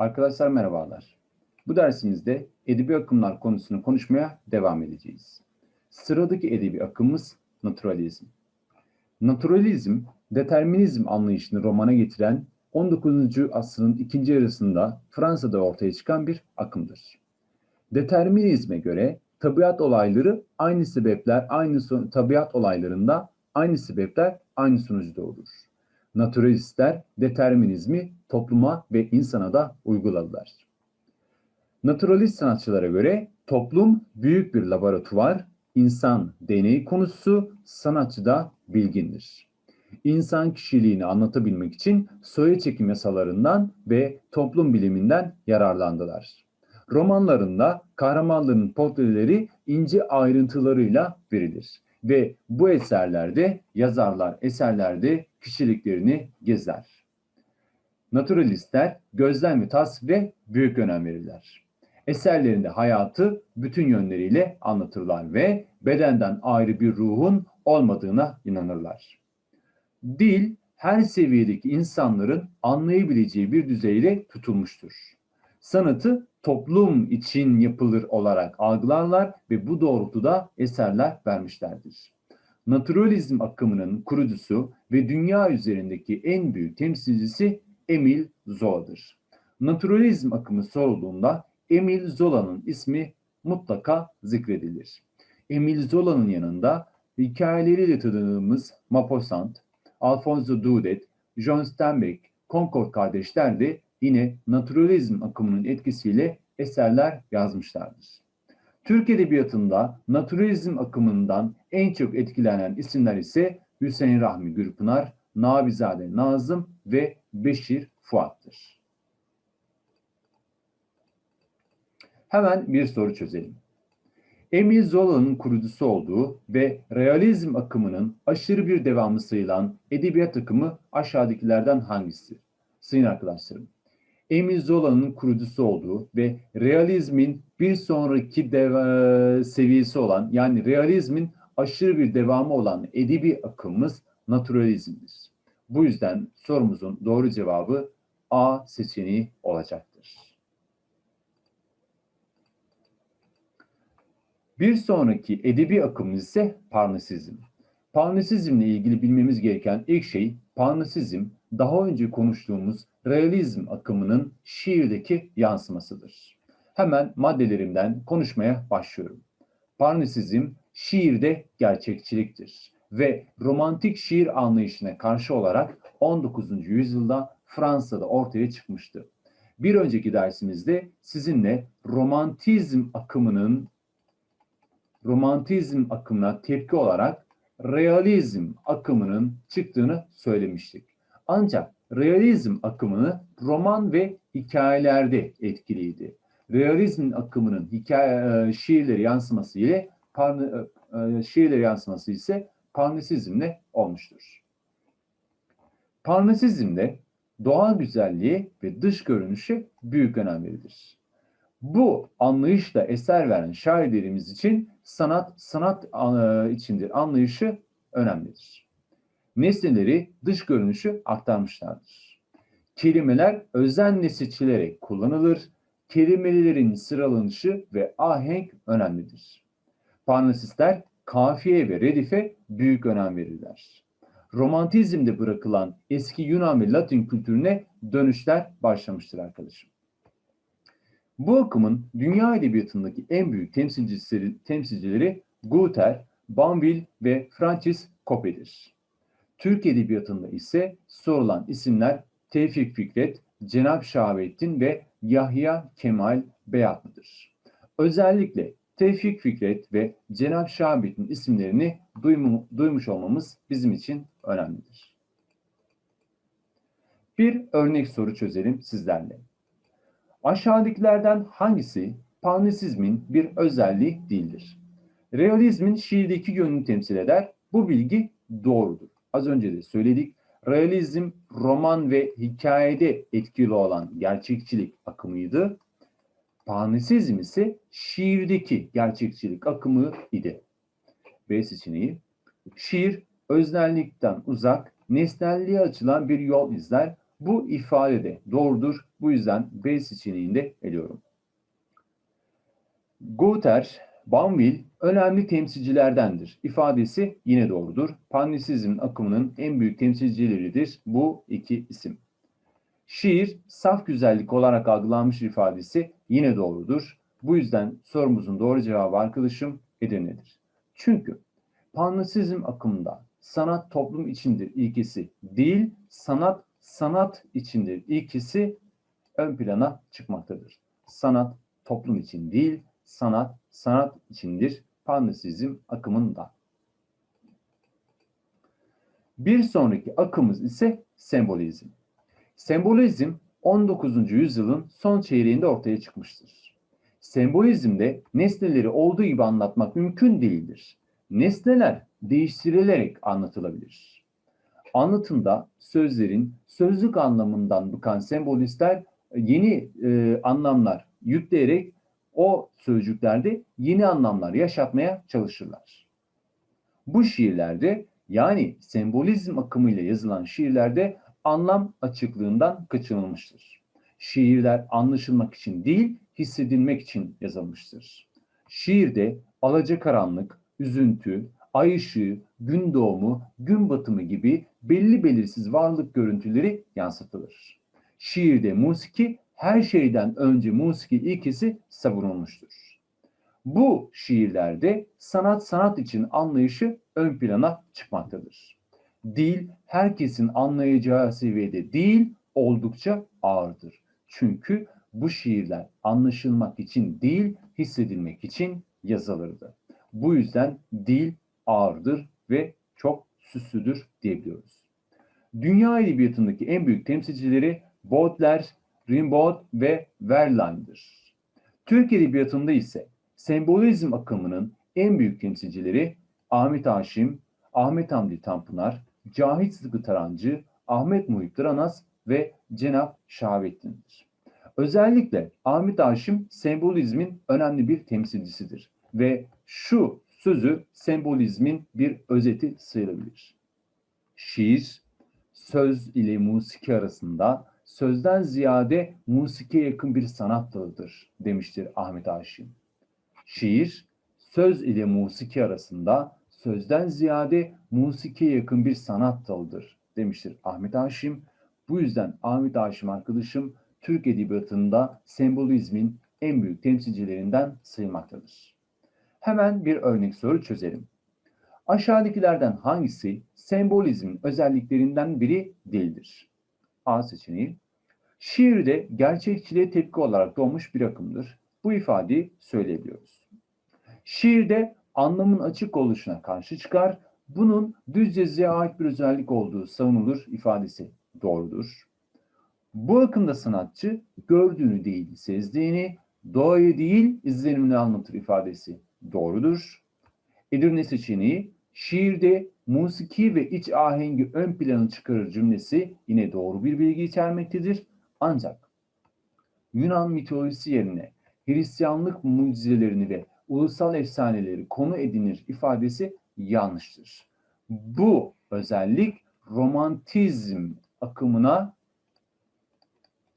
Arkadaşlar merhabalar. Bu dersimizde edebi akımlar konusunu konuşmaya devam edeceğiz. Sıradaki edebi akımımız naturalizm. Naturalizm, determinizm anlayışını romana getiren 19. asrın ikinci yarısında Fransa'da ortaya çıkan bir akımdır. Determinizme göre tabiat olayları aynı sebepler, aynı tabiat olaylarında aynı sebepler aynı sonucu doğurur. Naturalistler determinizmi topluma ve insana da uyguladılar. Naturalist sanatçılara göre toplum büyük bir laboratuvar, insan deney konusu, sanatçı da bilgindir. İnsan kişiliğini anlatabilmek için soya çekim yasalarından ve toplum biliminden yararlandılar. Romanlarında kahramanların portreleri ince ayrıntılarıyla verilir ve bu eserlerde yazarlar eserlerde kişiliklerini gezer. Naturalistler gözlem ve tasvire büyük önem verirler. Eserlerinde hayatı bütün yönleriyle anlatırlar ve bedenden ayrı bir ruhun olmadığına inanırlar. Dil her seviyedeki insanların anlayabileceği bir düzeyle tutulmuştur. Sanatı toplum için yapılır olarak algılarlar ve bu doğrultuda eserler vermişlerdir. Naturalizm akımının kurucusu ve dünya üzerindeki en büyük temsilcisi Emil Zola'dır. Naturalizm akımı sorulduğunda Emil Zola'nın ismi mutlaka zikredilir. Emil Zola'nın yanında hikayeleriyle tanıdığımız Maupassant, Alfonso Daudet, John Steinbeck, Concord kardeşler de yine naturalizm akımının etkisiyle eserler yazmışlardır. Türk Edebiyatı'nda naturalizm akımından en çok etkilenen isimler ise Hüseyin Rahmi Gürpınar, Nabizade Nazım ve Beşir Fuat'tır. Hemen bir soru çözelim. Emil Zola'nın kurucusu olduğu ve realizm akımının aşırı bir devamı sayılan edebiyat akımı aşağıdakilerden hangisi? Sayın arkadaşlarım, Emil Zola'nın kurucusu olduğu ve realizmin bir sonraki seviyesi olan yani realizmin aşırı bir devamı olan edebi akımımız naturalizmdir. Bu yüzden sorumuzun doğru cevabı A seçeneği olacaktır. Bir sonraki edebi akımımız ise Parnasizm. Parnasizmle ilgili bilmemiz gereken ilk şey Parnasizm daha önce konuştuğumuz realizm akımının şiirdeki yansımasıdır. Hemen maddelerimden konuşmaya başlıyorum. Parnasizm şiirde gerçekçiliktir ve romantik şiir anlayışına karşı olarak 19. yüzyılda Fransa'da ortaya çıkmıştı. Bir önceki dersimizde sizinle romantizm akımının romantizm akımına tepki olarak realizm akımının çıktığını söylemiştik. Ancak realizm akımını roman ve hikayelerde etkiliydi. Realizm akımının hikaye e, şiirleri yansıması ile parne, e, şiirleri yansıması ise Parnasizmle olmuştur. Parnasizmde doğa güzelliği ve dış görünüşe büyük önem verilir. Bu anlayışla eser veren şairlerimiz için sanat sanat e, içindir anlayışı önemlidir. Nesneleri dış görünüşü aktarmışlardır. Kelimeler özenle seçilerek kullanılır. Kelimelerin sıralanışı ve ahenk önemlidir. Parnasistler kafiye ve redife büyük önem verirler. Romantizmde bırakılan eski Yunan ve Latin kültürüne dönüşler başlamıştır arkadaşım. Bu akımın dünya edebiyatındaki en büyük temsilcileri, temsilcileri Guter, Banville ve Francis Coppe'dir. Türk edebiyatında ise sorulan isimler Tevfik Fikret, Cenab Şahabettin ve Yahya Kemal Beyatlı'dır. Özellikle Tevfik Fikret ve Cenab Şahabettin isimlerini duymu, duymuş olmamız bizim için önemlidir. Bir örnek soru çözelim sizlerle. Aşağıdakilerden hangisi Parnasizmin bir özelliği değildir? Realizmin şiirdeki yönünü temsil eder. Bu bilgi doğrudur. Az önce de söyledik. Realizm roman ve hikayede etkili olan gerçekçilik akımıydı. Parnasizm ise şiirdeki gerçekçilik akımı idi. B seçeneği. Şiir öznellikten uzak, nesnelliğe açılan bir yol izler. Bu ifade de doğrudur. Bu yüzden B seçeneğini de eliyorum. Guter, Banville önemli temsilcilerdendir. İfadesi yine doğrudur. Pannesizmin akımının en büyük temsilcileridir bu iki isim. Şiir saf güzellik olarak algılanmış ifadesi yine doğrudur. Bu yüzden sorumuzun doğru cevabı arkadaşım Edirne'dir. Çünkü Pannesizm akımında sanat toplum içindir ilkesi değil, sanat sanat içindir ilkesi ön plana çıkmaktadır. Sanat toplum için değil, sanat sanat içindir Pannesizm akımında. Bir sonraki akımız ise sembolizm. Sembolizm 19. yüzyılın son çeyreğinde ortaya çıkmıştır. Sembolizmde nesneleri olduğu gibi anlatmak mümkün değildir. Nesneler değiştirilerek anlatılabilir. Anlatımda sözlerin sözlük anlamından bıkan sembolistler yeni e, anlamlar yükleyerek o sözcüklerde yeni anlamlar yaşatmaya çalışırlar. Bu şiirlerde yani sembolizm akımıyla yazılan şiirlerde anlam açıklığından kaçınılmıştır. Şiirler anlaşılmak için değil, hissedilmek için yazılmıştır. Şiirde alacakaranlık, üzüntü, ay ışığı, gün doğumu, gün batımı gibi belli belirsiz varlık görüntüleri yansıtılır. Şiirde musiki her şeyden önce musiki ilkesi savunulmuştur. Bu şiirlerde sanat sanat için anlayışı ön plana çıkmaktadır. Dil herkesin anlayacağı seviyede değil, oldukça ağırdır. Çünkü bu şiirler anlaşılmak için değil, hissedilmek için yazılırdı. Bu yüzden dil ağırdır ve çok süslüdür diyebiliyoruz. Dünya edebiyatındaki en büyük temsilcileri Baudelaire, Rimbaud ve Verlaine'dir. Türk edebiyatında ise sembolizm akımının en büyük temsilcileri Ahmet Haşim, Ahmet Hamdi Tanpınar, Cahit Sıtkı Tarancı, Ahmet Muhittin Anas ve Cenap Şahabettin'dir. Özellikle Ahmet Haşim sembolizmin önemli bir temsilcisidir ve şu sözü sembolizmin bir özeti sayılabilir. Şiir, söz ile musiki arasında sözden ziyade musikiye yakın bir sanat dalıdır demiştir Ahmet Haşim. Şiir, söz ile musiki arasında sözden ziyade musikiye yakın bir sanat dalıdır demiştir Ahmet Haşim. Bu yüzden Ahmet Haşim arkadaşım Türk Edebiyatı'nda sembolizmin en büyük temsilcilerinden sayılmaktadır. Hemen bir örnek soru çözelim. Aşağıdakilerden hangisi sembolizmin özelliklerinden biri değildir? A seçeneği. Şiirde gerçekçiliğe tepki olarak doğmuş bir akımdır. Bu ifadeyi söyleyebiliyoruz. Şiirde anlamın açık oluşuna karşı çıkar, bunun düz yazıya ait bir özellik olduğu savunulur ifadesi doğrudur. Bu akımda sanatçı gördüğünü değil sezdiğini, doğayı değil izlenimini anlatır ifadesi doğrudur. Edirne seçeneği şiirde musiki ve iç ahengi ön plana çıkarır cümlesi yine doğru bir bilgi içermektedir. Ancak Yunan mitolojisi yerine Hristiyanlık mucizelerini ve ulusal efsaneleri konu edinir ifadesi yanlıştır. Bu özellik romantizm akımına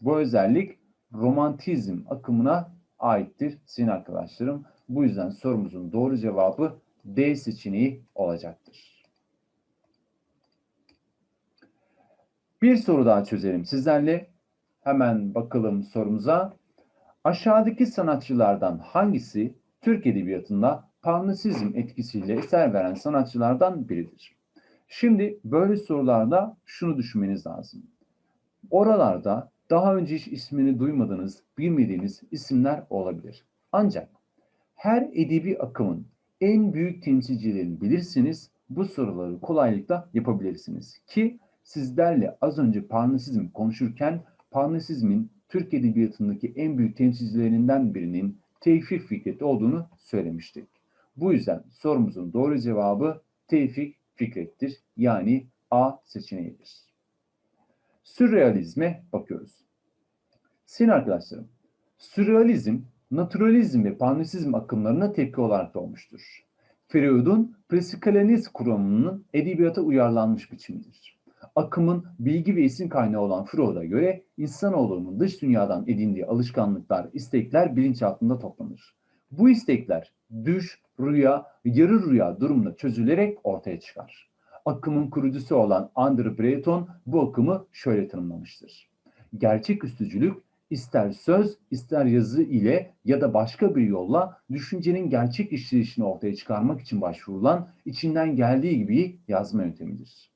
bu özellik romantizm akımına aittir sizin arkadaşlarım. Bu yüzden sorumuzun doğru cevabı D seçeneği olacaktır. Bir soru daha çözelim sizlerle. Hemen bakalım sorumuza. Aşağıdaki sanatçılardan hangisi Türk Edebiyatı'nda Parnasizm etkisiyle eser veren sanatçılardan biridir? Şimdi böyle sorularda şunu düşünmeniz lazım. Oralarda daha önce hiç ismini duymadığınız, bilmediğiniz isimler olabilir. Ancak her edebi akımın en büyük temsilcilerini bilirsiniz, bu soruları kolaylıkla yapabilirsiniz. Ki sizlerle az önce Parnasizm konuşurken Parnasizmin Türk Edebiyatı'ndaki en büyük temsilcilerinden birinin Tevfik Fikret olduğunu söylemiştik. Bu yüzden sorumuzun doğru cevabı Tevfik Fikret'tir. Yani A seçeneğidir. Sürrealizme bakıyoruz. Sayın arkadaşlarım, sürrealizm, naturalizm ve parnasizm akımlarına tepki olarak doğmuştur. Freud'un psikanaliz kuramının edebiyata uyarlanmış biçimidir. Akımın bilgi ve isim kaynağı olan Freud'a göre insanoğlunun dış dünyadan edindiği alışkanlıklar, istekler bilinçaltında toplanır. Bu istekler düş, rüya, yarı rüya durumunda çözülerek ortaya çıkar. Akımın kurucusu olan Andrew Breton bu akımı şöyle tanımlamıştır. Gerçek üstücülük ister söz, ister yazı ile ya da başka bir yolla düşüncenin gerçek işleyişini ortaya çıkarmak için başvurulan içinden geldiği gibi yazma yöntemidir.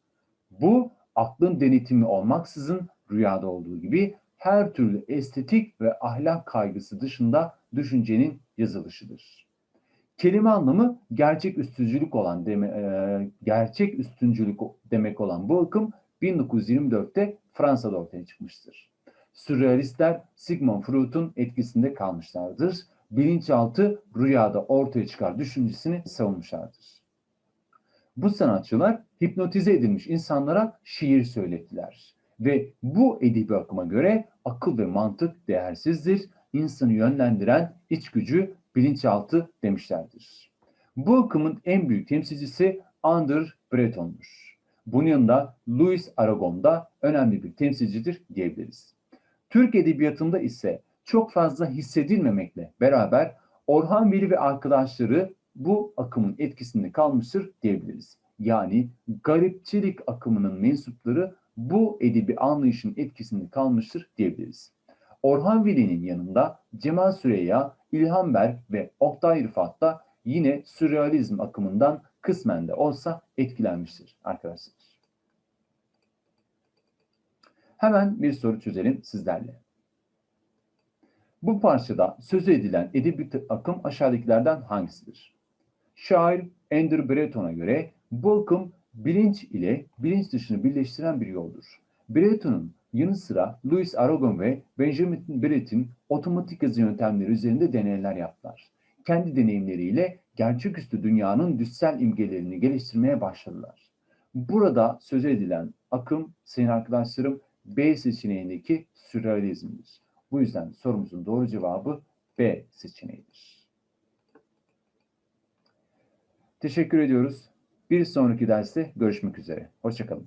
Bu aklın denetimi olmaksızın rüyada olduğu gibi her türlü estetik ve ahlak kaygısı dışında düşüncenin yazılışıdır. Kelime anlamı gerçek üstüncülük olan deme, e, gerçek üstüncülük demek olan bu akım 1924'te Fransa'da ortaya çıkmıştır. Sürrealistler Sigmund Freud'un etkisinde kalmışlardır. Bilinçaltı rüyada ortaya çıkar düşüncesini savunmuşlardır. Bu sanatçılar hipnotize edilmiş insanlara şiir söylettiler. Ve bu edebi akıma göre akıl ve mantık değersizdir. İnsanı yönlendiren iç gücü bilinçaltı demişlerdir. Bu akımın en büyük temsilcisi Andrew Breton'dur. Bunun yanında Louis Aragon da önemli bir temsilcidir diyebiliriz. Türk edebiyatında ise çok fazla hissedilmemekle beraber Orhan Veli ve arkadaşları bu akımın etkisinde kalmıştır diyebiliriz. Yani garipçilik akımının mensupları bu edebi anlayışın etkisinde kalmıştır diyebiliriz. Orhan Veli'nin yanında Cemal Süreyya, İlhan Berk ve Oktay Rıfat da yine sürrealizm akımından kısmen de olsa etkilenmiştir arkadaşlar. Hemen bir soru çözelim sizlerle. Bu parçada söz edilen edebi akım aşağıdakilerden hangisidir? Şair Andrew Breton'a göre bu akım bilinç ile bilinç dışını birleştiren bir yoldur. Breton'un yanı sıra Louis Aragon ve Benjamin Brett'in otomatik yazı yöntemleri üzerinde deneyler yaptılar. Kendi deneyimleriyle gerçeküstü dünyanın düşsel imgelerini geliştirmeye başladılar. Burada söz edilen akım sayın arkadaşlarım B seçeneğindeki sürrealizmdir. Bu yüzden sorumuzun doğru cevabı B seçeneğidir. Teşekkür ediyoruz. Bir sonraki derste görüşmek üzere. Hoşçakalın.